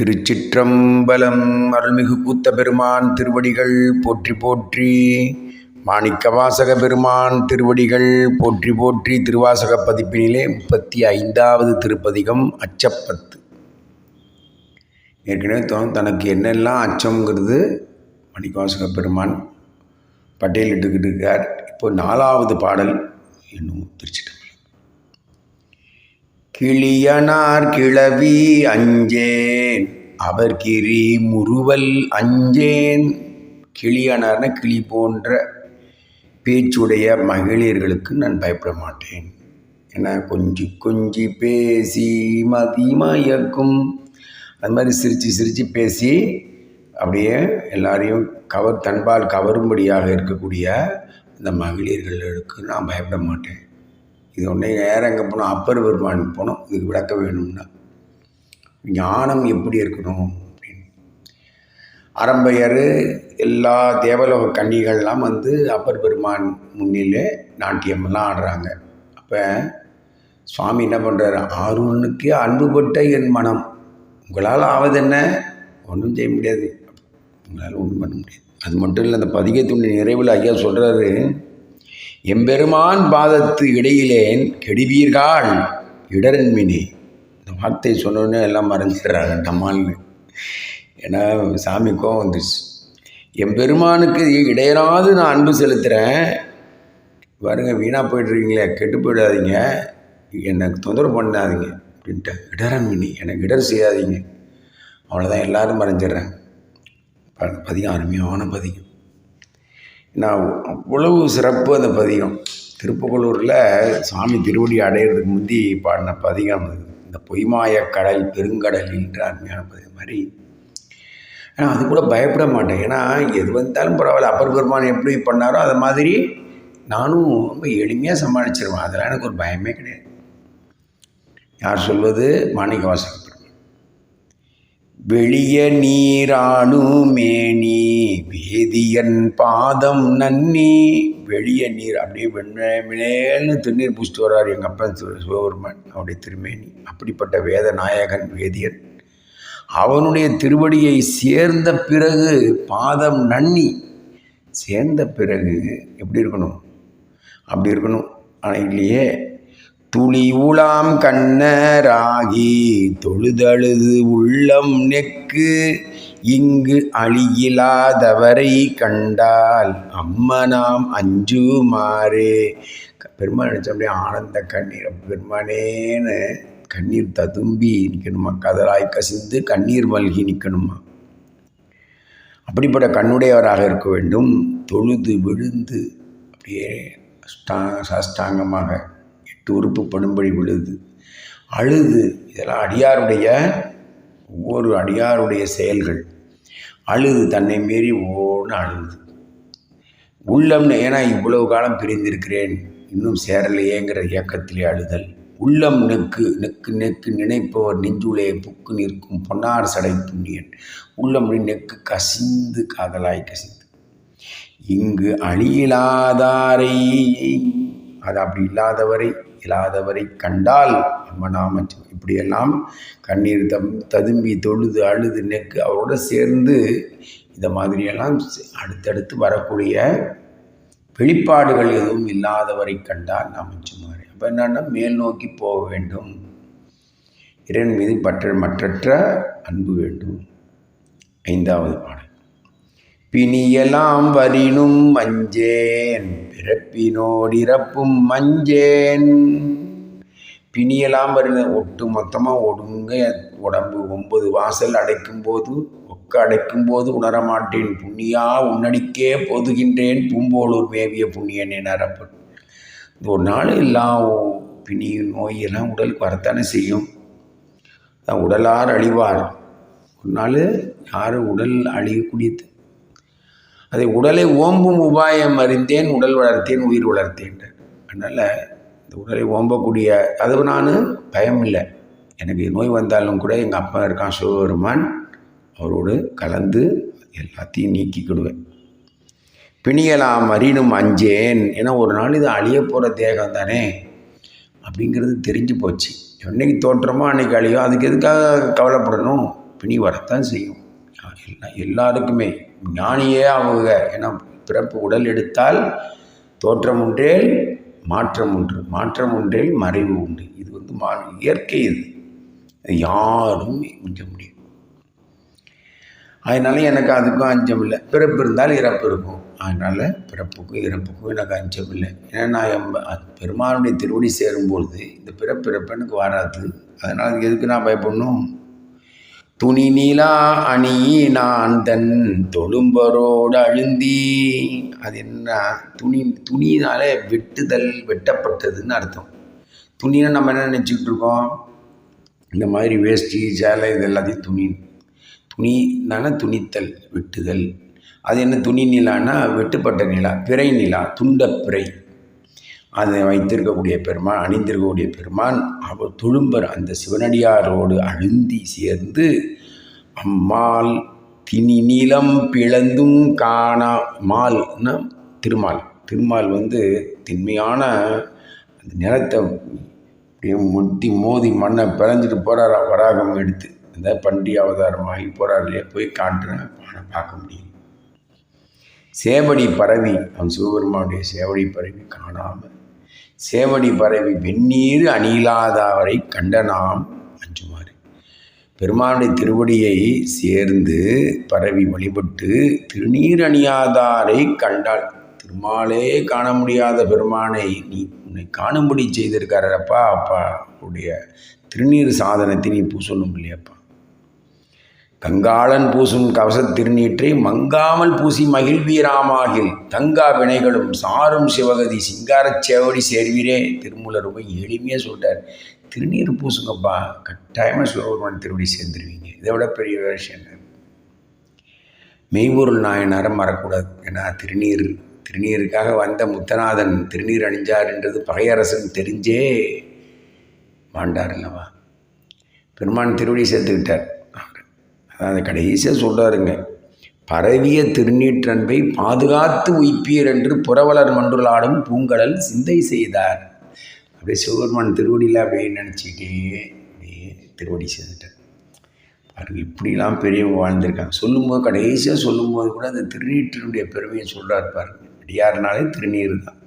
திருச்சிற்றம்பலம் அருள்மிகு கூத்த பெருமான் திருவடிகள் போற்றி போற்றி. மாணிக்கவாசக பெருமான் திருவடிகள் போற்றி போற்றி திருவாசக பதிப்பினிலே முப்பத்தி ஐந்தாவது திருப்பதிகம் அச்சப்பத்து. ஏற்கனவே தோ- தனக்கு என்னெல்லாம் அச்சங்கிறது மணிக்கவாசக பெருமான் பட்டியலிட்டுக்கிட்டு இருக்கார். இப்போ நாலாவது பாடல் என்னும் திருச்சிட்டம் கிளியனார் கிளவி அஞ்சேன். அவர் கிரி முறுவல் அஞ்சேன். கிளியனார்ன கிளி போன்ற பேச்சுடைய மகளிர்களுக்கு நான் பயப்பட மாட்டேன். ஏன்னா கொஞ்சி கொஞ்சி பேசி மதிமயக்கும் அது மாதிரி சிரித்து சிரித்து பேசி அப்படியே எல்லாரையும் கவர் தன்பால் கவரும்படியாக இருக்கக்கூடிய அந்த மகளிர்களுக்கு நான் பயப்பட மாட்டேன். இது ஒன்றே நேரம் எங்கே போனோம்? அப்பர் பெருமான் போனோம். இதுக்கு விளக்க வேணும்னா. ஞானம் எப்படி இருக்கணும்? அப்படின்னு. அரம்பையர் எல்லா தேவலோக கன்னிகள்லாம் வந்து அப்பர் பெருமான் முன்னிலே நாட்டியம்லாம் ஆடுறாங்க. அப்போ சுவாமி என்ன பண்ணுறாரு ஆர்வனுக்கே அன்புபட்ட என் மனம். உங்களால் ஆவது என்ன? ஒன்றும் செய்ய முடியாது. உங்களால் ஒன்றும் பண்ண முடியாது. அது மட்டும் இல்லை அந்த பதிகத்தினுடைய நிறைவில் ஐயா சொல்கிறாரு எம்பெருமான் பாதத்து இடையிலேன் கெடுவீர்கள்? இடரன்மினி இந்த வார்த்தை சொன்னோன்னே எல்லாம் மறந்துடுறாங்க நம்மால்னு. ஏன்னா சாமி கோவம் வந்துச்சு எம்பெருமானுக்கு இடையராது நான் அன்பு செலுத்துகிறேன் பாருங்க வீணாக போயிட்டுருக்கீங்களே கெட்டு போயிடாதீங்க. எனக்கு தொந்தரவு பண்ணாதீங்க அப்படின்ட்டு. இடரன்மினி எனக்கு இடர் செய்யாதீங்க. அவ்வளோதான் எல்லோரும் மறைஞ்சிடுறாங்க. ப- பதிகம் அருமையான பதிகம். நான் அவ்வளவு சிறப்பு அந்த பதிகம். திருப்புகலூரில் சாமி திருவடி அடையிறதுக்கு முந்தி பாடின பதிகம் இந்த பொய்மாய கடல் என்று அருமையான பதிகம் மாதிரி. ஆனால் அது கூட பயப்பட மாட்டேன். ஏன்னா எது வந்தாலும் பரவாயில்ல. அப்பர் பெருமான் எப்படி பண்ணாரோ அது மாதிரி நானும் ரொம்ப எளிமையாக சமாளிச்சிருவேன். அதெல்லாம் எனக்கு ஒரு பயமே கிடையாது. யார் சொல்வது? மாணிக்க வாசக வெளிய நீராடும் மேனி வேதியன் பாதம் நன்னி. வெளிய நீர் அப்படியே வெண்மையிலேன்னு திருநீர் பூசிட்டு வர்றார் எங்கள் அப்பன் சிவ- சிவபெருமான் அவருடைய திருமேனி. அப்படிப்பட்ட வேத நாயகன் வேதியன். அவனுடைய திருவடியை சேர்ந்த பிறகு பாதம் நன்னி. சேர்ந்த பிறகு எப்படி இருக்கணும்? அப்படி இருக்கணும். ஆனால் இல்லையே. துளி உலாம் கண்ணராகி தொழுதழுது உள்ளம் நெக்கு. இங்கு அழியிலாதவரை கண்டால் அம்மனாம் அஞ்சுமாறே. பெருமாள் நினச்ச அப்படியே ஆனந்த கண்ணீர். பெருமானேன்னு கண்ணீர் ததும்பி நிற்கணுமா கதலாய் கசிந்து கண்ணீர் மல்கி நிற்கணுமா அப்படிப்பட்ட கண்ணுடையவராக இருக்க வேண்டும். தொழுது விழுந்து அப்படியே அஷ்டா சாஷ்டாங்கமாக எட்டு உறுப்பு படும்படி விழுது. அழுது இதெல்லாம் அடியாருடைய ஒவ்வொரு அடியாருடைய செயல்கள். அழுது தன்னை மீறி ஓன்னு அழுது. உள்ளம்னு ஏன்னா இவ்வளவு காலம் பிரிந்திருக்கிறேன் இன்னும் சேரலையேங்கிற இயக்கத்திலே அழுதல். உள்ளம் நெக்கு நெக்கு நெக்கு நினைப்பவர் நெஞ்சுளே புக்கு நிற்கும் பொன்னார் சடை புண்ணியன். உள்ளம் நெக்கு கசிந்து காதலாய் கசிந்து. இங்கு அழியிலாதாரை அது அப்படி இல்லாதவரை இல்லாதவரை கண்டால் அம்மனாம இப்படியெல்லாம் கண்ணீர் தம் ததும்பி தொழுது அழுது நெக்கு அவரோட சேர்ந்து இந்த மாதிரியெல்லாம் அடுத்தடுத்து வரக்கூடிய வெளிப்பாடுகள் எதுவும் இல்லாதவரை கண்டால் நாம் சுமாரி அப்போ என்னன்னா மேல் நோக்கி போக வேண்டும். இறைவன் மீது பற்ற மற்றற்ற அன்பு வேண்டும். ஐந்தாவது பாடல். பிணியெல்லாம் வரினும் மஞ்சேன் பிறப்பினோடிறப்பும் மஞ்சேன். பிணியெல்லாம் வருது ஒட்டு மொத்தமாக ஒடுங்க உடம்பு ஒன்பது வாசல் அடைக்கும் போது ஒக்க அடைக்கும் போது உணரமாட்டேன். புண்ணியா உன்னடிக்கே பொதுகின்றேன் பூம்போலூர் மேவிய புண்ணியன் புண்ணியனே நரப்பன் ஒரு நாள் எல்லாம் பிணி நோய் எல்லாம் உடலுக்கு வரத்தானே செய்யும். உடலார் அழிவார். ஒரு நாள் யார் உடல் அழியக்கூடியது? அதை உடலை ஓம்பும் உபாயம் அறிந்தேன் உடல் வளர்த்தேன் உயிர் வளர்த்தேன். அதனால் இந்த உடலை ஓம்பக்கூடிய அது நான் பயம் இல்லை. எனக்கு நோய் வந்தாலும் கூட எங்கள் அப்பா இருக்கான் சிவபெருமான் அவரோடு கலந்து எல்லாத்தையும் நீக்கிக்கிடுவேன். பிணியலாம் அறினும் அஞ்சேன். ஏன்னா ஒரு நாள் இது அழிய போகிற தேகம் தானே? அப்படிங்கிறது தெரிஞ்சு போச்சு. என்னைக்கு தோற்றமோ அன்னைக்கு அழியோ அதுக்கு எதுக்காக கவலைப்படணும்? பிணி வரத்தான் செய்யும். எல்லா எல்லாருக்குமே. ஞானியே ஆகுக ஏன்னா பிறப்பு உடல் எடுத்தால் தோற்றம் ஒன்றேல் மாற்றம் ஒன்று மாற்றம் ஒன்றேல் மறைவு உண்டு. இது வந்து மா இயற்கை இது. யாரும் மிஞ்ச முடியும். அதனால எனக்கு அதுக்கும் அஞ்சம் இல்லை பிறப்பு இருந்தால் இறப்பு இருக்கும். அதனால் பிறப்புக்கும் இறப்புக்கும் எனக்கு அஞ்சம் இல்லை ஏன்னா நான் எம்ப பெருமானுடைய திருவடி சேரும்பொழுது இந்த பிறப்பிறப்பு எனக்கு வராது. அதனால் எதுக்கு நான் பயப்படணும்? துணி நிலா அணி நான் தன் தொழும்பரோடு அழுந்தி. அது என்ன? துணி துணினாலே வெட்டுதல் வெட்டப்பட்டதுன்னு அர்த்தம். துணினா நம்ம என்ன நினச்சிக்கிட்டு இருக்கோம்? இந்த மாதிரி வேஷ்டி சேலை இது எல்லாத்தையும் துணி. துணினால துணித்தல் வெட்டுதல். அது என்ன துணி நிலான்னா வெட்டுப்பட்ட நிலா பிறை நிலா துண்ட பிறை. அதை வைத்திருக்கக்கூடிய பெருமான் அணிந்திருக்கக்கூடிய பெருமான் அவர் துளும்பர் அந்த சிவனடியாரோடு அழுந்தி சேர்ந்து அம்மாள் திணி நீளம் பிளந்தும் காணா மால்னா திருமால். திருமால் வந்து திண்மையான அந்த நிலத்தை முட்டி மோதி மண்ணை பிளஞ்சிட்டு போகிறார் வராகம் எடுத்து. அந்த பண்டி அவதாரமாகி போகிறார் இல்லையா போய் காட்டுறேன் பார்க்க முடியும் சேவடி பரவி அவன் சிவபெருமானுடைய சேவடி பரவி காணாமல் சேவடி பரவி வெந்நீர் அணியிலாதவரை கண்ட நாம் அஞ்சுமாறு. பெருமானுடைய திருவடியை சேர்ந்து பரவி வழிபட்டு திருநீர் அணியாதாரை கண்டாள். திருமாலே காண முடியாத பெருமானை நீ உன்னை காணும்படி செய்திருக்காரப்பா அப்பா. உடைய திருநீர் சாதனத்தை நீ பூசணும் இல்லையாப்பா. கங்காளன் பூசும் கவச திருநீற்றை மங்காமல் பூசி மகிழ்வீராமாகில் தங்கா வினைகளும் சாரும் சிவகதி சிங்காரச் சேவடி சேர்வீரே. திருமூலர் ரொம்ப எளிமையாக சொல்லிட்டார். திருநீர் பூசுங்கப்பா கட்டாயமாக சிவபெருமான் திருவடி சேர்ந்துருவீங்க. இதை விட பெரிய விஷயம் என்ன? மெய்பொருள் நாயனாரை மறக்கூடாது ஏன்னா திருநீர் திருநீருக்காக வந்த முத்தநாதன் திருநீர் அணிஞ்சார்ன்றது பகையரசன் தெரிஞ்சே மாண்டார் அல்லவா பெருமான் திருவடி சேர்த்துக்கிட்டார். அதாவது கடைசியாக சொல்கிறாருங்க பரவிய திருநீற்றன்பை பாதுகாத்து உய்ப்பீர் என்று புறவலர் மன்றுளாடும் பூங்கடல் சிந்தை செய்தார். அப்படியே சிவபெருமான் திருவடியில் அப்படியே நினச்சிக்கிட்டே அப்படியே திருவடி சேர்ந்துட்டார் பாருங்க இப்படிலாம் பெரியவங்க வாழ்ந்திருக்காங்க. சொல்லும்போது கடைசியாக சொல்லும்போது கூட அந்த திருநீற்றினுடைய பெருமையை சொல்கிறார் பாருங்க. அடியார்னாலே திருநீர் தான்.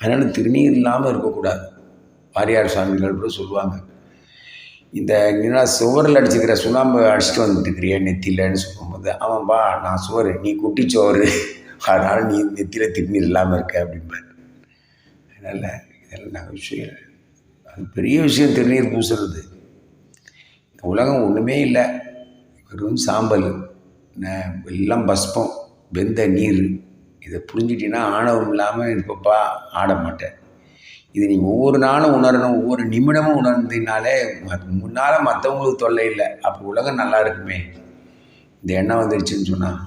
அதனால் திருநீர் இல்லாமல் இருக்கக்கூடாது. வாரியார் சுவாமிகள் கூட சொல்லுவாங்க இந்த என்ன சுவரில் அடிச்சுக்கிற சுண்ணாம்பு அடிச்சுட்டு வந்துட்டுக்கிறிய நெத்திலன்னு சொல்லும்போது அவன்பா நான் சுவர் நீ குட்டி சோறு. அதனால் நீ நெத்தியில் திருநீர் இல்லாமல் இருக்க அப்படிம்பார். அதனால் இதெல்லாம் நாங்கள் விஷயம். அது பெரிய விஷயம் திருநீர் பூசுறது. இந்த உலகம் ஒன்றுமே இல்லை. வெறும் சாம்பல் எல்லாம் பஸ்பம் வெந்த நீர். இதை புரிஞ்சிட்டின்னா ஆணவம் இல்லாமல் இருப்பப்பா ஆட மாட்டேன் இது நீ ஒவ்வொரு நாளும் உணரணும் ஒவ்வொரு நிமிடமும் உணர்ந்தீங்கனாலே முன்னால் மற்றவங்களுக்கு தொல்லை இல்லை. அப்போ உலகம் நல்லா இருக்குமே. இந்த எண்ணம் வந்துருச்சுன்னு சொன்னால்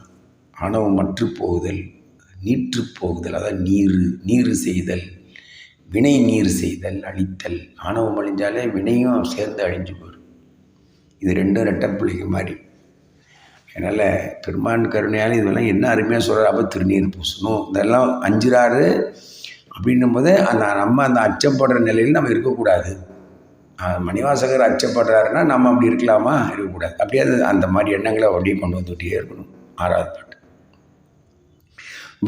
ஆணவம் மற்று போகுதல் நீற்று போகுதல் அதாவது நீர் நீர் செய்தல் வினை நீர் செய்தல் அழித்தல். ஆணவம் அழிஞ்சாலே வினையும் சேர்ந்து அழிஞ்சு போயிடும் இது ரெண்டும் ரெட்டப்பிள்ளைக்கு மாதிரி அதனால் பெருமான் கருணையால் இதெல்லாம் என்ன அருமையாக சொல்கிறார் அப்போ திருநீர் பூசணும். இதெல்லாம் அஞ்சுறாரு அப்படின்னும் போது அந்த நம்ம அந்த அச்சப்படுற நிலையில் நம்ம இருக்கக்கூடாது. மணிவாசகர் அச்சப்படுறாருன்னா நம்ம அப்படி இருக்கலாமா? இருக்கக்கூடாது. அப்படியே அது அந்த மாதிரி எண்ணங்களை அப்படியே கொண்டு வந்துகிட்டே இருக்கணும். ஆறாவது பாட்டு.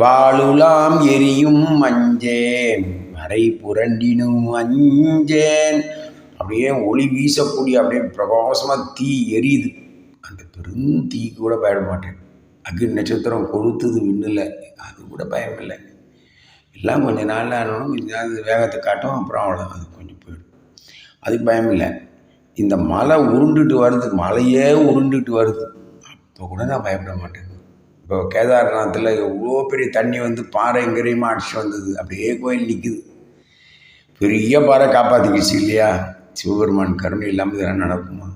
வாழுலாம் எரியும் அஞ்சேன் மறை புரண்டினும் அஞ்சேன். அப்படியே ஒளி வீசக்கூடிய அப்படியே பிரகாசமாக தீ எரியுது. அந்த பெரும் தீ கூட பயப்பட மாட்டேன். அக்னி நட்சத்திரம் கொளுத்துது விண்ணில் அது கூட பயமில்லை. எல்லாம் கொஞ்சம் நாளில் ஆனாலும் கொஞ்சம் நாள் வேகத்தை காட்டும் அப்புறம் அவ்வளோ அது கொஞ்சம் போயிடும். அதுக்கு பயம் இல்லை. இந்த மலை உருண்டுட்டு வருது மலையே உருண்டுட்டு வருது. அப்போ கூட நான் பயப்பட மாட்டேன். இப்போ கேதார்நாத்தில் எவ்வளோ பெரிய தண்ணி வந்து பாறை எங்கேயுமா அடிச்சு வந்தது. அப்படியே கோயில் நிற்குது பெரிய பாறை காப்பாற்றிக்கிச்சு இல்லையா? சிவபெருமான் கருணை இல்லாமல் இதெல்லாம் நடக்குமா?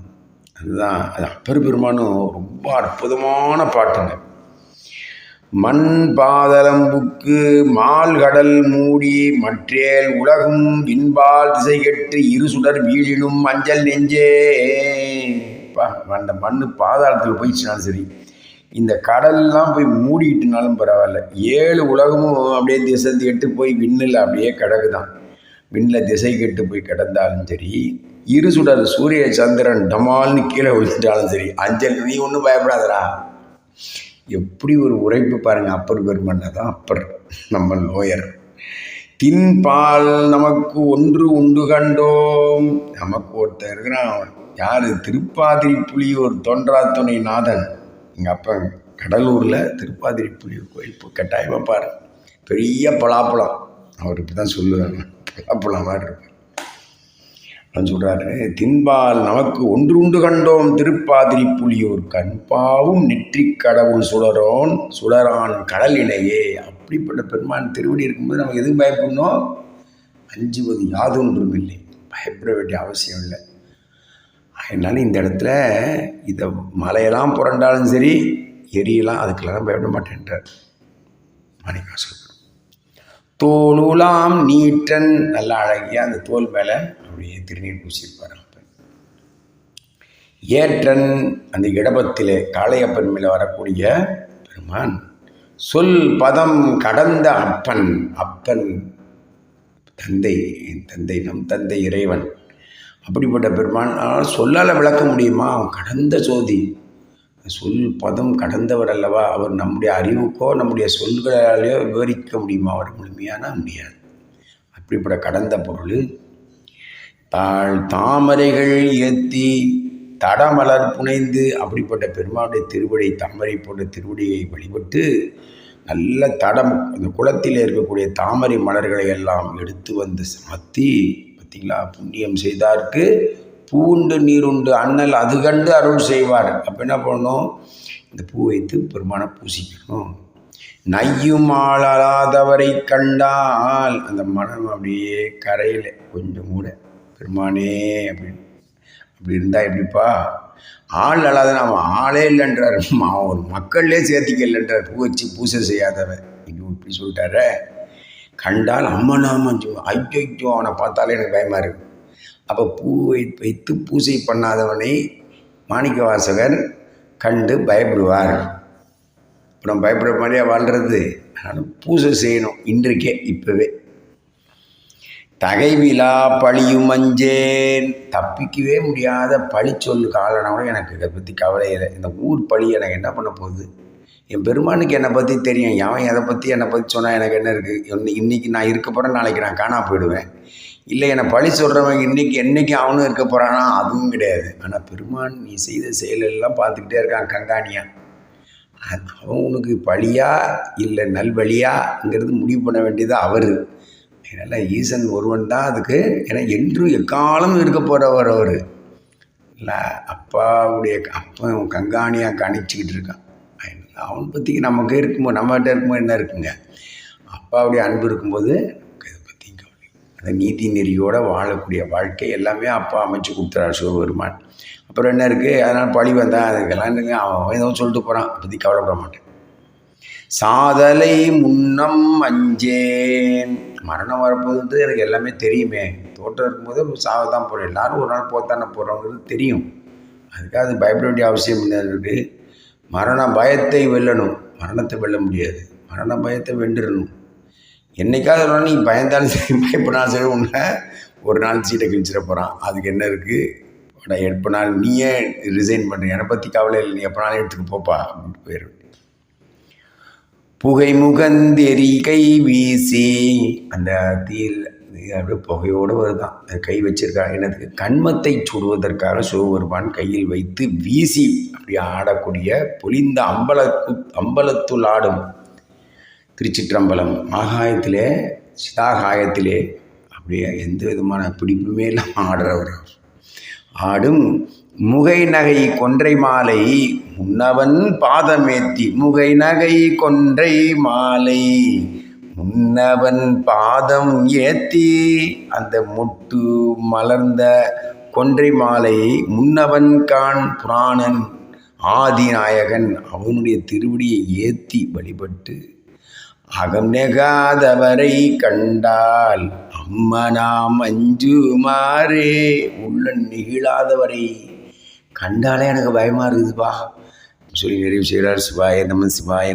அதுதான் அது அப்பர் பெருமானும் ரொம்ப அற்புதமான பாட்டுங்க. மண் பாதலம்புக்கு மால் கடல் மூடி மற்றேல் உலகும் விண்பால் திசை கெட்டு இரு சுடர் வீழினும் மஞ்சள் நெஞ்சே. அந்த மண் பாதாளத்தில் போயிடுச்சுனாலும் சரி இந்த கடல்லாம் போய் மூடிக்கிட்டுனாலும் பரவாயில்ல. ஏழு உலகமும் அப்படியே திசை கெட்டு போய் விண்ணில் அப்படியே கிடக்குதான். விண்ணில் திசை கெட்டு போய் கிடந்தாலும் சரி இரு சுடர் சூரிய சந்திரன் டமால்னு கீழே விழுந்துட்டாலும் சரி அஞ்சல் நீ ஒன்றும் பயப்படாதடா. எப்படி ஒரு உரைப்பு பாருங்கள் அப்பர் பெருமன்னா தான் அப்பர் நம்ம லோயர் தின்பால் நமக்கு ஒன்று உண்டு கண்டோம். நமக்கு ஒருத்தர் இருக்கிறான் யார்? திருப்பாதிரி புலி ஒரு தொன்றாத்துணை நாதன். எங்கள் அப்பா கடலூரில் திருப்பாதிரி புலி கோயில் கட்டாயமாக பாரு. பெரிய பலாப்பழம். அவர் இப்படி தான் சொல்லுவாங்க பலாப்பழம் மாதிரி இருக்கும் அப்படின்னு சொல்கிறாரு தின்பால் நமக்கு ஒன்று உண்டு கண்டோம் திருப்பாதிரி புலியோர் கண்பாவும் நெற்றிக் கடவுள் சுடரோன் சுடரான் கடலினையே. அப்படிப்பட்ட பெருமான் திருவடி இருக்கும்போது நமக்கு எதுவும் பயப்படணும்? அஞ்சுவது யாதொன்றும் இல்லை. பயப்பட வேண்டிய அவசியம் இல்லை. அதனால இந்த இடத்துல இதை மலையெல்லாம் புரண்டாலும் சரி எரியெல்லாம் அதுக்கெல்லாம் பயப்பட மாட்டேன்றார். மாணிக்காசு தோலுலாம் நீட்டன் நல்லா அழகிய அந்த தோல் மேலே அப்படியே திருநீர் பூசியிருப்பார் அப்பன். ஏற்றன் அந்த இடபத்திலே காளையப்பன் மேலே வரக்கூடிய பெருமான் சொல் பதம் கடந்த அப்பன் அப்பன் தந்தை என் தந்தை நம் தந்தை இறைவன். அப்படிப்பட்ட பெருமான் ஆனால் சொல்லால் விளக்க முடியுமா? அவன் கடந்த சோதி. சொல் பதம் கடந்தவர் அல்லவா? அவர் நம்முடைய அறிவுக்கோ நம்முடைய சொல்களாலேயோ விவரிக்க முடியுமா? அவர் முழுமையான முடியாது. அப்படிப்பட்ட கடந்த பொருள் தாழ் தாமரைகள் ஏற்றி தடமலர் புனைந்து அப்படிப்பட்ட பெருமாளுடைய திருவடி தாமரை போன்ற திருவடியை வழிபட்டு நல்ல தடம் அந்த குளத்தில் இருக்கக்கூடிய தாமரை மலர்களை எல்லாம் எடுத்து வந்து சமத்தி பார்த்தீங்களா புண்ணியம் செய்தார்க்கு பூண்டு நீருண்டு அண்ணல் அது கண்டு அருள் செய்வார். அப்போ என்ன பண்ணணும் இந்த பூ வைத்து பெருமானை பூசிக்கணும். நையும் ஆளாதவரை கண்டால் அந்த மனம் அப்படியே கரையில் கொஞ்சம் கூட பெருமானே அப்படின்னு அப்படி இருந்தால் எப்படிப்பா? ஆள் அல்லாத அவன் ஆளே இல்லைன்றார். அவன் ஒரு மக்கள்லே சேர்த்திக்கலன்றார் பூ வச்சு பூசை செய்யாதவன். ஐயோ இப்படி சொல்லிட்டாரு. கண்டால் அம்மனாம ஐயோ அவனை பார்த்தாலே எனக்கு பயமாக இருக்கு. அப்போ பூ வைத்து பூசை பண்ணாதவனை மாணிக்க வாசகர் கண்டு பயப்படுவார். அப்புறம் பயப்படுற மாதிரியே வாழ்கிறது அதனால் பூசை செய்யணும். இன்றைக்கே இப்போவே. தகைவிலா பழியுமஞ்சேன். தப்பிக்கவே முடியாத பழி சொல்லு காலனோட எனக்கு இதை பற்றி கவலை இல்லை. இந்த ஊர் பழி எனக்கு என்ன பண்ண போகுது? என் பெருமானுக்கு என்னை பற்றி தெரியும். அவன் எதை பற்றி என்னை பற்றி சொன்னால் எனக்கு என்ன இருக்குது இன்னைக்கு நான் இருக்க போகிறேன் நாளைக்கு நான் காணா போயிடுவேன். இல்லை என்னை பழி சொல்கிறவங்க இன்றைக்கி என்றைக்கு அவனும் இருக்க போகிறானா அதுவும் கிடையாது. ஆனால் பெருமான் நீ செய்த செயலெல்லாம் பார்த்துக்கிட்டே இருக்கான் கங்காணியா அவன் உனக்கு பழியா இல்லை நல்வழியாங்கிறது முடிவு பண்ண வேண்டியது அவர். அதனால் ஈசன் ஒருவன் தான் அதுக்கு? ஏன்னா என்றும் எக்காலமும் இருக்க போகிறவர் அவர். இல்லை அப்பாவுடைய அப்பன் கங்காணியாக கணிச்சிக்கிட்டு இருக்கான். அதனால் அவன் பற்றி நமக்கு இருக்கும்போது நம்மகிட்ட இருக்கும்போது என்ன இருக்குங்க? அப்பாவுடைய அன்பு இருக்கும்போது இதை பற்றி கவலை அந்த நீதி நெறியோடு வாழக்கூடிய வாழ்க்கை எல்லாமே அப்பா அமைச்சு கொடுத்துறாரு சிவபெருமான். அப்புறம் என்ன இருக்குது அதனால் பழி வந்தால் அதுக்கெல்லாம் அவன் ஏதோ சொல்லிட்டு போகிறான் அதை பற்றி கவலைப்பட மாட்டேன். சாதலை முன்னம் அஞ்சேன். மரணம் வரப்போகுது எனக்கு எல்லாமே தெரியுமே. தோட்டம் இருக்கும்போது சாவ தான் போகிறோம் எல்லோரும் ஒரு நாள் போத்தானே போகிறோங்கிறது தெரியும். அதுக்காக அது பயப்பட வேண்டிய அவசியம் இல்லை இருக்குது மரண பயத்தை வெல்லணும். மரணத்தை வெல்ல முடியாது. மரண பயத்தை வென்றுடணும். என்றைக்காவது ஒரு நாள் நீ பயந்தாலும் சரி பயப்படாலும் சரி உன்னை ஒரு நாள் சீட்டை கிழிச்சிட போகிறான் அதுக்கு என்ன இருக்குது எப்போ நாள் நீயே ரிசைன் பண்ணுற என்னை பற்றி கவலை இல்லை. நீ எப்போ நாளும் எடுத்துக்கு போப்பா. அப்படின்ட்டு போயிடும் புகை முகந்தெறி கை வீசி அந்த தீயில் அப்படியே புகையோடு வருதான். அது கை வச்சிருக்காங்க என்னது? கண்மத்தை சுடுவதற்காக சிவபெருமான் கையில் வைத்து வீசி அப்படி ஆடக்கூடிய பொலிந்த அம்பல அம்பலத்துள் ஆடும் திருச்சிற்றம்பலம். ஆகாயத்திலே சிதாகாயத்திலே அப்படியே எந்த விதமான பிடிப்புமே இல்லாமல் ஆடுறவர் ஆடும் முகை நகை கொன்றை மாலை முன்னவன் பாதமேத்தி முகை நகை கொன்றை மாலை முன்னவன் பாதம் ஏத்தி அந்த முட்டு மலர்ந்த கொன்றை மாலை முன்னவன் கான் புராணன் ஆதிநாயகன் அவனுடைய திருவடியை ஏத்தி வழிபட்டு அகம் நெகாதவரை கண்டால் அம்மனாம் அஞ்சுமாறே உள்ள நெகிழாதவரை. கண்டாலே எனக்கு பயமாக இருக்குதுப்பா. சொல்லி நிறைவு செய்கிறார் சிவாய நம்ம சிவாய